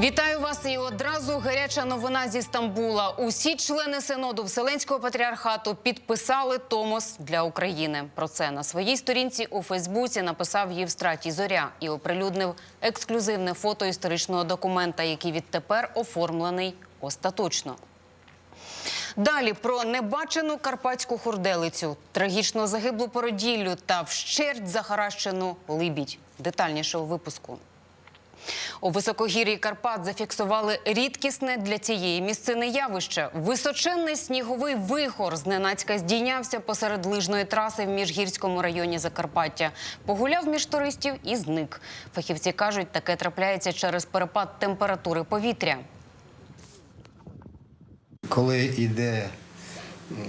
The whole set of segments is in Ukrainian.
Вітаю вас і одразу гаряча новина зі Стамбула. Усі члени синоду Вселенського патріархату підписали Томос для України. Про це на своїй сторінці у Фейсбуці написав Євстратій Зоря і оприлюднив ексклюзивне фото історичного документа, який відтепер оформлений остаточно. Далі про небачену карпатську хурделицю, трагічно загиблу породіллю та вщерть захаращену либідь. Детальніше у випуску. У високогір'ї Карпат зафіксували рідкісне для цієї місцини явище. Височенний сніговий вихор зненацька здійнявся посеред лижної траси в міжгірському районі Закарпаття. Погуляв між туристів і зник. Фахівці кажуть, таке трапляється через перепад температури повітря. Коли йде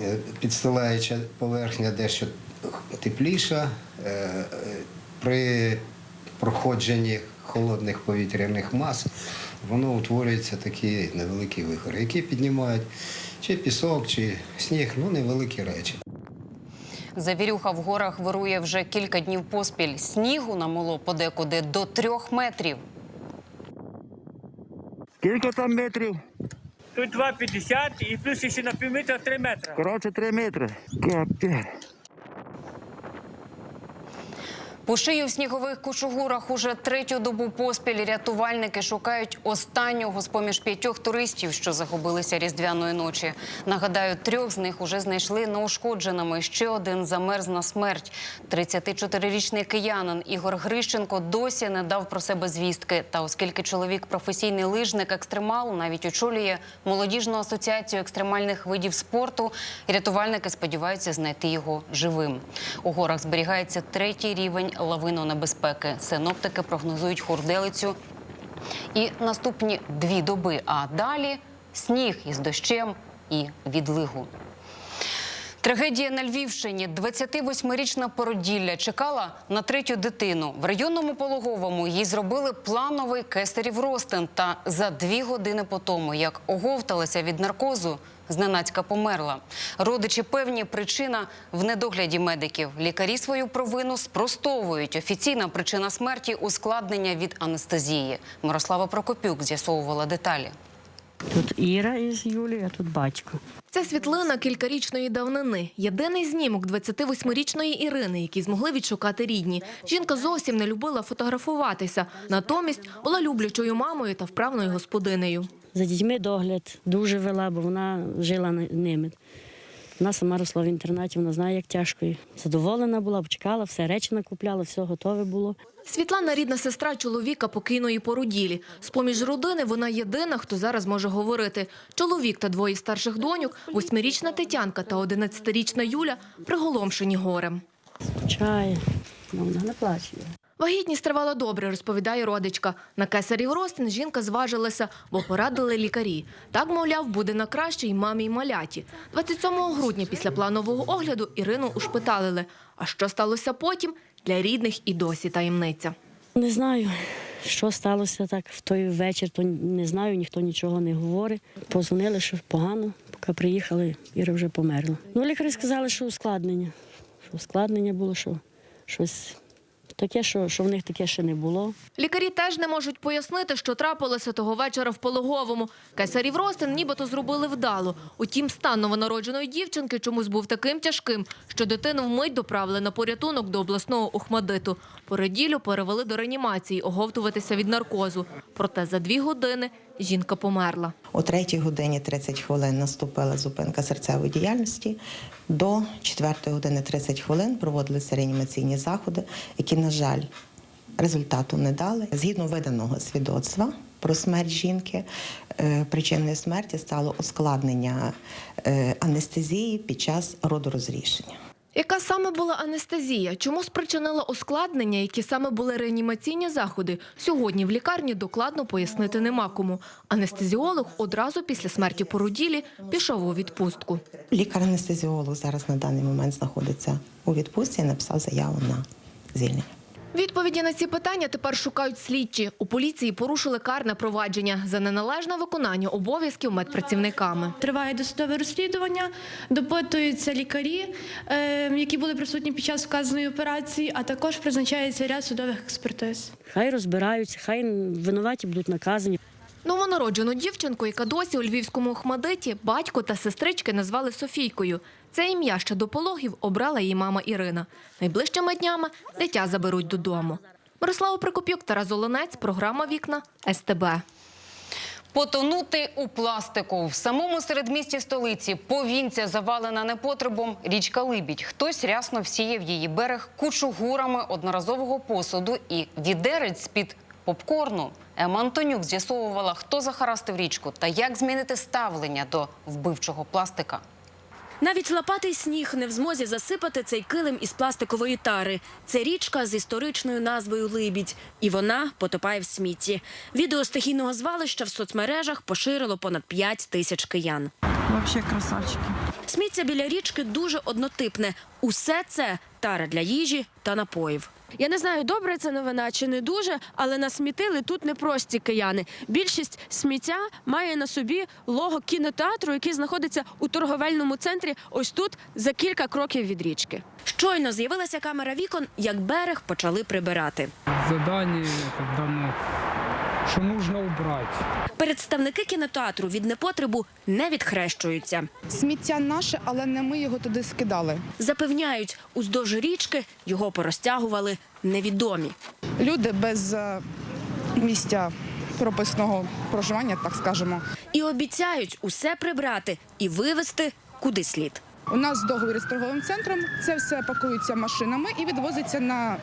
е, підстилаюча поверхня дещо тепліша, е, е, при проходженні холодних повітряних мас воно утворюється такі невеликі вихори, які піднімають чи пісок, чи сніг, ну невеликі речі. Завірюха в горах вирує вже кілька днів поспіль. Снігу намоло подекуди до трьох метрів. Скільки там метрів? Тут 2,50 і плюс ще на півметра 3 метри. Коротше, три метри. Капець. По шию в снігових кучугурах уже третю добу поспіль рятувальники шукають останнього з поміж п'ятьох туристів, що загубилися різдвяної ночі. Нагадаю, трьох з них уже знайшли неушкодженими. Ще один замерз на смерть. 34-річний киянин Ігор Грищенко досі не дав про себе звістки. Та оскільки чоловік професійний лижник екстремал, навіть очолює молодіжну асоціацію екстремальних видів спорту, рятувальники сподіваються знайти його живим. У горах зберігається третій рівень лавинонебезпеки. Синоптики прогнозують хурделицю і наступні дві доби. А далі сніг із дощем і відлигу. Трагедія на Львівщині. 28-річна породілля чекала на третю дитину. В районному пологовому їй зробили плановий кесарів ростин. Та за дві години по тому, як оговталася від наркозу, зненацька померла. Родичі певні причина в недогляді медиків. Лікарі свою провину спростовують. Офіційна причина смерті ускладнення від анестезії. Мирослава Прокопюк з'ясовувала деталі. Тут Іра із Юлією, а тут батько. Це світлина кількарічної давнини. Єдиний знімок 28-річної Ірини, який змогли відшукати рідні. Жінка зовсім не любила фотографуватися. Натомість була люблячою мамою та вправною господинею. За дітьми догляд дуже вела, бо вона жила ними. Вона сама росла в інтернаті, вона знає, як тяжко. їй. Задоволена була, чекала, все речі накупляла, все готове було. Світлана рідна сестра чоловіка покійної породілі. З-поміж родини вона єдина, хто зараз може говорити. Чоловік та двоє старших доньок, восьмирічна Тетянка та одинадцятирічна Юля приголомшені горем. Чай, ну, вона не плаче. Вагітність тривала добре, розповідає родичка. На кесарів ростин жінка зважилася, бо порадили лікарі. Так, мовляв, буде на краще й мамі, й маляті. 27 грудня після планового огляду Ірину ушпиталили. А що сталося потім, для рідних і досі таємниця. Не знаю, що сталося так в той вечір, то не знаю, ніхто нічого не говорить. Позвонили, що погано, поки приїхали, Іра вже померла. Ну, лікарі сказали, що ускладнення. Що ускладнення було, що щось таке, що, що в них таке ще не було. Лікарі теж не можуть пояснити, що трапилося того вечора в пологовому. Кесарів ростин нібито зробили вдало. Утім, стан новонародженої дівчинки чомусь був таким тяжким, що дитину вмить доправили на порятунок до обласного Ухмадиту. Породілю перевели до реанімації, оговтуватися від наркозу. Проте за дві години жінка померла. О 3 годині 30 хвилин наступила зупинка серцевої діяльності. До 4 години 30 хвилин проводилися реанімаційні заходи, які, на жаль, результату не дали. Згідно виданого свідоцтва про смерть жінки, е, причиною смерті стало ускладнення е, анестезії під час родорозрішення. Яка саме була анестезія? Чому спричинила ускладнення? Які саме були реанімаційні заходи? Сьогодні в лікарні докладно пояснити нема кому. Анестезіолог одразу після смерті породілі пішов у відпустку. Лікар-анестезіолог зараз на даний момент знаходиться у відпустці і написав заяву на звільнення. Відповіді на ці питання тепер шукають слідчі. У поліції порушили карне провадження за неналежне виконання обов'язків медпрацівниками. Триває досудове розслідування, допитуються лікарі, е, які були присутні під час вказаної операції, а також призначається ряд судових експертиз. Хай розбираються, хай винуваті будуть наказані. Новонароджену дівчинку, яка досі у львівському Охмадиті, батько та сестрички назвали Софійкою. Це ім'я ще до пологів обрала її мама Ірина. Найближчими днями дитя заберуть додому. Мирослава Прикопюк, Тарас Олонець, програма Вікна СТБ. Потонути у пластику в самому середмісті столиці повінця завалена непотребом річка Либідь. Хтось рясно всіяв її берег кучугурами одноразового посуду і відерець з-під попкорну. Ема Антонюк з'ясовувала, хто захарастив річку та як змінити ставлення до вбивчого пластика. Навіть лопатий сніг не в змозі засипати цей килим із пластикової тари. Це річка з історичною назвою Либідь, і вона потопає в смітті. Відео стихійного звалища в соцмережах поширило понад 5 тисяч киян. Вообще красавчики. Сміття біля річки дуже однотипне. Усе це тара для їжі та напоїв. Я не знаю, добре це новина чи не дуже, але насмітили тут не прості кияни. Більшість сміття має на собі лого кінотеатру, який знаходиться у торговельному центрі, ось тут за кілька кроків від річки. Щойно з'явилася камера вікон, як берег почали прибирати. задание это что нужно убрать. Представники кінотеатру від непотребу не відхрещуються. Сміття наше, але не ми його туди скидали. Запевняють, уздовж річки його порозтягували невідомі. Люди без е, місця прописного проживання, так скажемо. І обіцяють усе прибрати і вивезти куди слід. У нас договір з торговим центром. Це все пакується машинами і відвозиться на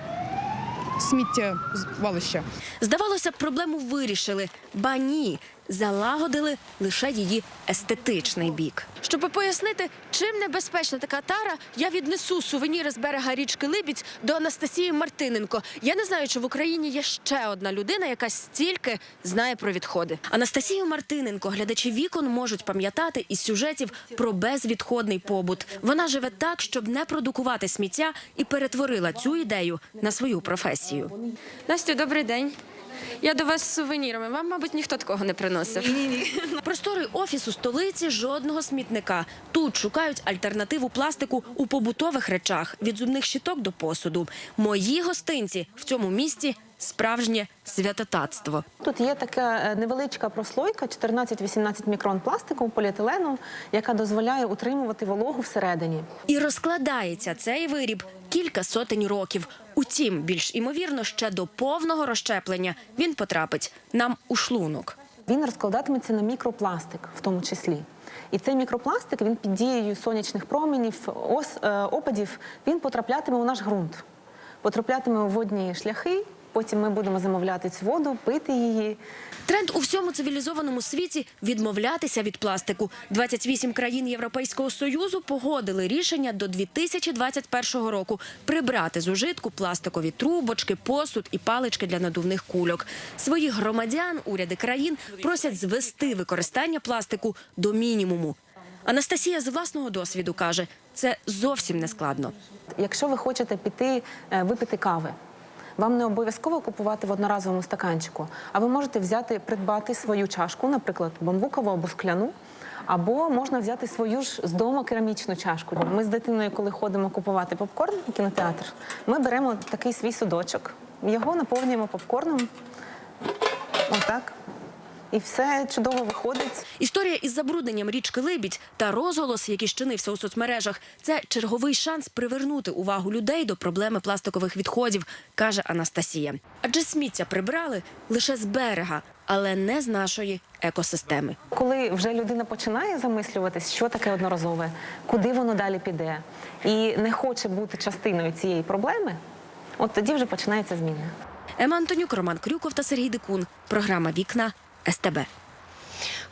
сміттєзвалище. Здавалося б, проблему вирішили, ба ні, залагодили лише її естетичний бік. Щоб пояснити, чим небезпечна така тара, я віднесу сувеніри з берега річки Либідь до Анастасії Мартиненко. Я не знаю, чи в Україні є ще одна людина, яка стільки знає про відходи. Анастасію Мартиненко глядачі вікон можуть пам'ятати із сюжетів про безвідходний побут. Вона живе так, щоб не продукувати сміття, і перетворила цю ідею на свою професію. Настю, добрий день. Я до вас з сувенірами. Вам, мабуть, ніхто такого не приносив. Просторий офіс столиці жодного смітника. Тут шукають альтернативу пластику у побутових речах від зубних щиток до посуду. Мої гостинці в цьому місті справжнє святотатство. Тут є така е, невеличка прослойка 14-18 мікрон пластику поліетилену, яка дозволяє утримувати вологу всередині. І розкладається цей виріб кілька сотень років. Утім, більш імовірно, ще до повного розщеплення він потрапить нам у шлунок. Він розкладатиметься на мікропластик, в тому числі. І цей мікропластик він під дією сонячних променів, ос, е, опадів, він потраплятиме у наш ґрунт, потраплятиме у водні шляхи. Потім ми будемо замовляти цю воду, пити її. Тренд у всьому цивілізованому світі відмовлятися від пластику. 28 країн Європейського союзу погодили рішення до 2021 року прибрати з ужитку пластикові трубочки, посуд і палички для надувних кульок. Своїх громадян уряди країн просять звести використання пластику до мінімуму. Анастасія з власного досвіду каже, це зовсім не складно. Якщо ви хочете піти е, випити кави, вам не обов'язково купувати в одноразовому стаканчику, а ви можете взяти, придбати свою чашку, наприклад, бамбукову або скляну. Або можна взяти свою ж з дому керамічну чашку. Ми з дитиною, коли ходимо купувати попкорн у кінотеатр, ми беремо такий свій судочок, його наповнюємо попкорном. Отак. І все чудово виходить. Історія із забрудненням річки Либідь та розголос, який щинився у соцмережах, це черговий шанс привернути увагу людей до проблеми пластикових відходів, каже Анастасія. Адже сміття прибрали лише з берега, але не з нашої екосистеми. Коли вже людина починає замислюватись, що таке одноразове, куди воно далі піде, і не хоче бути частиною цієї проблеми, от тоді вже починається зміна. Ема Антонюк, Роман Крюков та Сергій Дикун. Програма Вікна СТБ.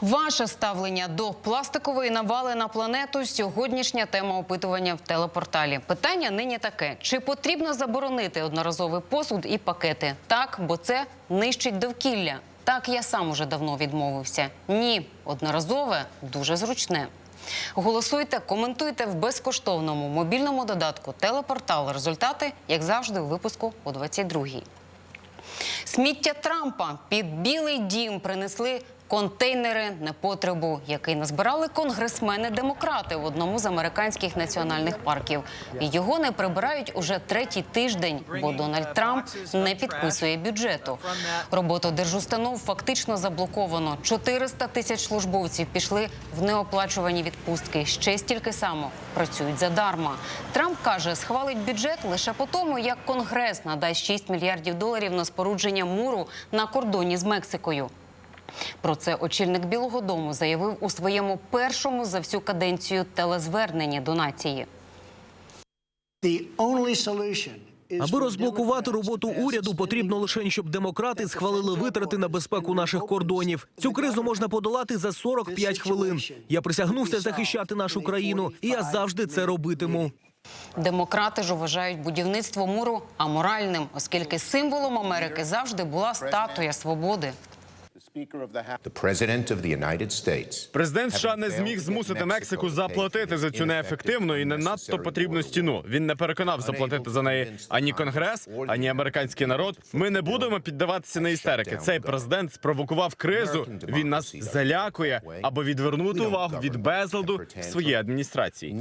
Ваше ставлення до пластикової навали на планету сьогоднішня тема опитування в телепорталі. Питання нині таке: чи потрібно заборонити одноразовий посуд і пакети? Так, бо це нищить довкілля. Так, я сам уже давно відмовився. Ні, одноразове дуже зручне. Голосуйте, коментуйте в безкоштовному мобільному додатку телепортал. Результати, як завжди, у випуску о 22-й. Сміття Трампа під Білий дім принесли контейнери непотребу, який назбирали конгресмени-демократи в одному з американських національних парків. І його не прибирають уже третій тиждень, бо Дональд Трамп не підписує бюджету. Роботу держустанов фактично заблоковано. 400 тисяч службовців пішли в неоплачувані відпустки. Ще стільки само працюють задарма. Трамп каже, схвалить бюджет лише по тому, як Конгрес надасть 6 мільярдів доларів на спорудження муру на кордоні з Мексикою. Про це очільник Білого Дому заявив у своєму першому за всю каденцію телезверненні до нації. Аби розблокувати роботу уряду, потрібно лише, щоб демократи схвалили витрати на безпеку наших кордонів. Цю кризу можна подолати за 45 хвилин. Я присягнувся захищати нашу країну, і я завжди це робитиму. Демократи ж вважають будівництво муру аморальним, оскільки символом Америки завжди була статуя свободи. Президент США не зміг змусити Мексику заплатити за цю неефективну і не надто потрібну стіну. Він не переконав заплатити за неї ані конгрес, ані американський народ. Ми не будемо піддаватися на істерики. Цей президент спровокував кризу. Він нас залякує, аби відвернути увагу від безладу в своїй адміністрації.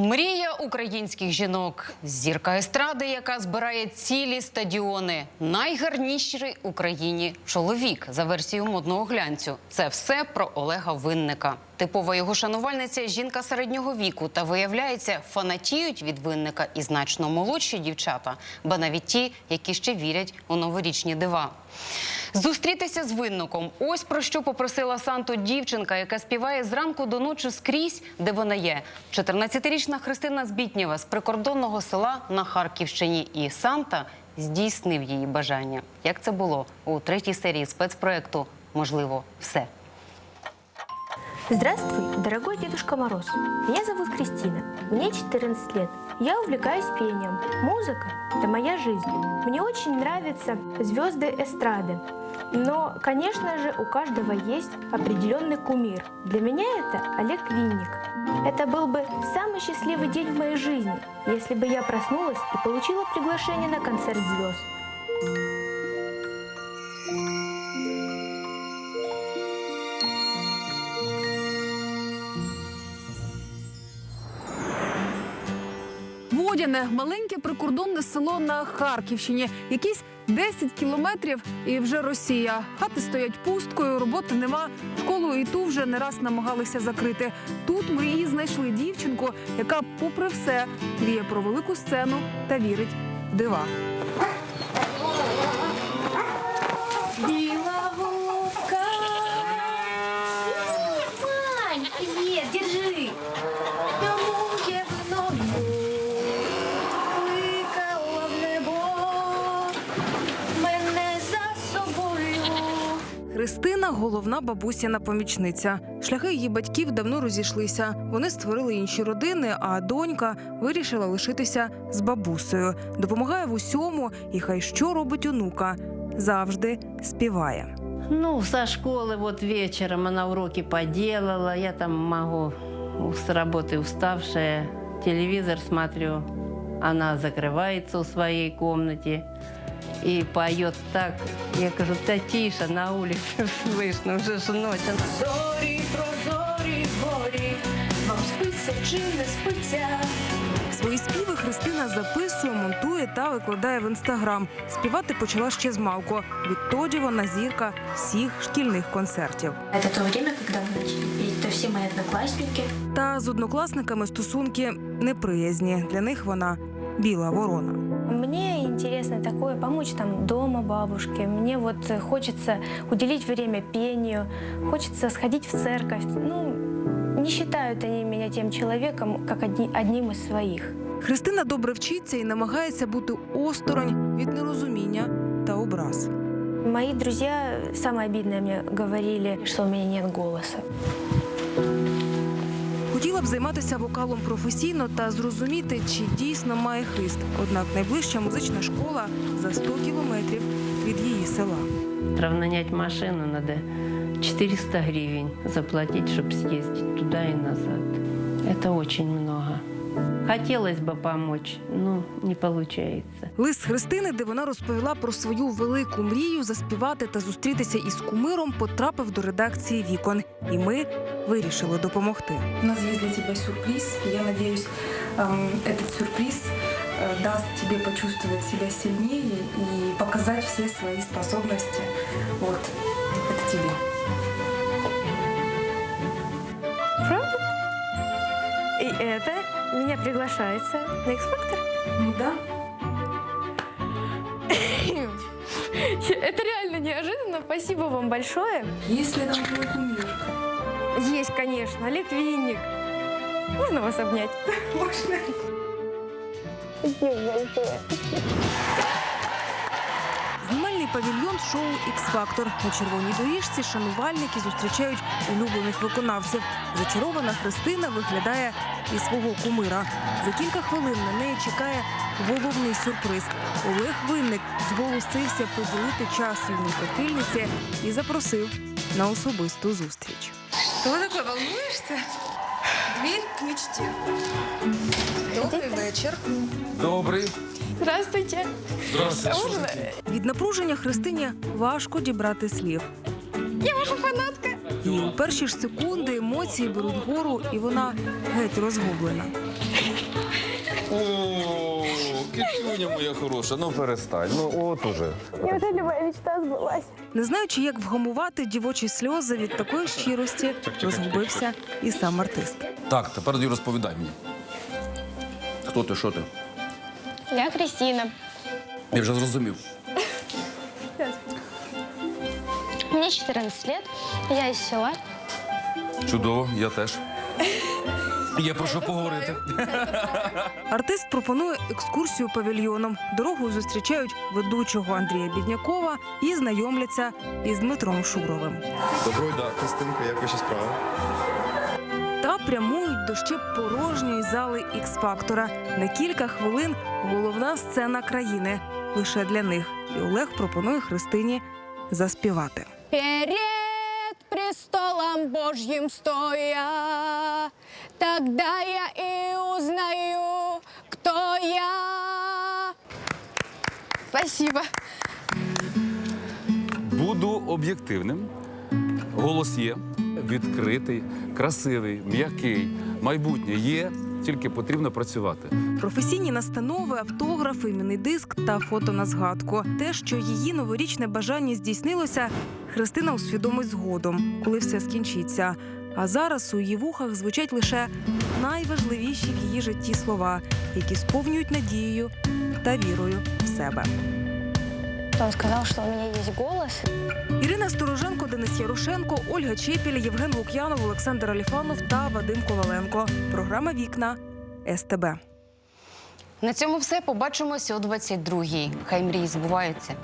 Мрія українських жінок, зірка естради, яка збирає цілі стадіони. Найгарніший Україні чоловік за версією модного глянцю. Це все про Олега Винника. Типова його шанувальниця жінка середнього віку. Та виявляється, фанатіють від винника і значно молодші дівчата, ба навіть ті, які ще вірять у новорічні дива. Зустрітися з винником. Ось про що попросила Санту дівчинка, яка співає зранку до ночі скрізь, де вона є. 14-річна Христина Збітнєва з прикордонного села на Харківщині. І Санта здійснив її бажання. Як це було у третій серії спецпроекту Можливо, все. Здравствуй, дорогой Дедушка Мороз. Меня зовут Кристина. Мне 14 лет. Я увлекаюсь пением. Музыка – это моя жизнь. Мне очень нравятся звезды эстрады. Но, конечно же, у каждого есть определенный кумир. Для меня это Олег Винник. Это был бы самый счастливый день в моей жизни, если бы я проснулась и получила приглашение на концерт звезд. Водяне маленьке прикордонне село на Харківщині. Якісь 10 кілометрів і вже Росія. Хати стоять пусткою, роботи нема. Школу і ту вже не раз намагалися закрити. Тут ми її знайшли дівчинку, яка, попри все, мріє про велику сцену та вірить в дива. Христина головна бабусяна помічниця. Шляхи її батьків давно розійшлися. Вони створили інші родини, а донька вирішила лишитися з бабусею. Допомагає в усьому, і хай що робить онука. Завжди співає. Ну, со школы вот вечером она уроки поделала, я там могу с работы уставшая, телевизор смотрю, она закрывается в своей комнате и поет так. Я кажу, да тише, на улице слышно, уже ж ночь. Зорі, прозорі, горі, вам спиться чи не спиться? Свої співи Христина записує, монтує та викладає в інстаграм. Співати почала ще з малку. Відтоді вона зірка всіх шкільних концертів. Это то время, когда вы начали петь, то все мои одноклассники. Та з однокласниками стосунки неприязні. Для них вона біла ворона. Мне интересно такое, помочь там дома бабушке. Мне вот э, хочется уделить время пению, хочется сходить в церковь. Ну, не считают они меня тем человеком, как одни- одним из своих. Христина добре вчиться і намагається бути осторонь від нерозуміння та образ. Мои друзья, самое обидное мне говорили, что у меня нет голоса. Хотіла б займатися вокалом професійно та зрозуміти, чи дійсно має хист. Однак найближча музична школа за 100 кілометрів від її села. Равнять машину надо 400 гривен заплатить, чтобы съездить туда и назад. Это очень много. Хотелось бы помочь, но не получается. Лист Христини, де вона розповіла про свою велику мрію заспівати та зустрітися із кумиром, потрапив до редакції вікон, і ми вирішили допомогти. У нас есть для тебя сюрприз. и Я надеюсь, эм, этот сюрприз э, даст тебе почувствовать себя сильнее и показать все свои способности. Вот, это тебе. Правда? И это меня приглашается на X-Factor? Ну да. Это реально неожиданно. Спасибо вам большое. Есть ли там твой кумир? Есть, конечно. Олег Винник. Можно вас обнять? Можно. Спасибо большое. Павільйон шоу «Ікс-фактор». На червоній доріжці шанувальники зустрічають улюблених виконавців. Зачарована Христина виглядає і свого кумира. За кілька хвилин на неї чекає головний сюрприз. Олег Винник зголосився поділити час юній прихильниці і запросив на особисту зустріч. Что такое, волнуешься? Дверь к мечте. Добрый вечер. Добрий. Здравствуйте. Здравствуйте. Від напруження Христині важко дібрати слів. Я ваша фанатка. І у перші ж секунди емоції беруть гору, і вона геть розгублена. О, кицюня моя хороша, ну перестань. Ну от уже. Неужели моя мечта сбылась? Не знаючи, як вгамувати дівочі сльози від такої щирості, розгубився і сам артист. Так, тепер розповідай мені. Хто ти, що ти? Я Кристина. Я вже зрозумів. Мне 14 лет. Я из села. Чудово, я теж. Є про що поговорити. Артист пропонує екскурсію павільйоном. Дорогою зустрічають ведучого Андрія Біднякова і знайомляться із Дмитром Шуровим. Доброго да, Христинка, як ваші справи? Та прямують до ще порожньої зали Ікс-фактора. На кілька хвилин головна сцена країни лише для них. І Олег пропонує Христині заспівати. Перед престолом Божьим стоя, тогда я и узнаю, кто я. Спасибо. Буду об'єктивним. Голос є, відкритий, красивий, м'який. Майбутнє є, тільки потрібно працювати. Професійні настанови, автограф, іменний диск та фото на згадку. Те, що її новорічне бажання здійснилося, Христина усвідомить згодом, коли все скінчиться. А зараз у її вухах звучать лише найважливіші в її житті слова, які сповнюють надією та вірою в себе. Он сказал, что у меня есть голос. Ірина Стороженко, Денис Ярошенко, Ольга Чепіль, Євген Лук'янов, Олександр Аліфанов та Вадим Коваленко. Програма Вікна СТБ. На цьому все. Побачимося о 22-й. Хай мрії збуваються.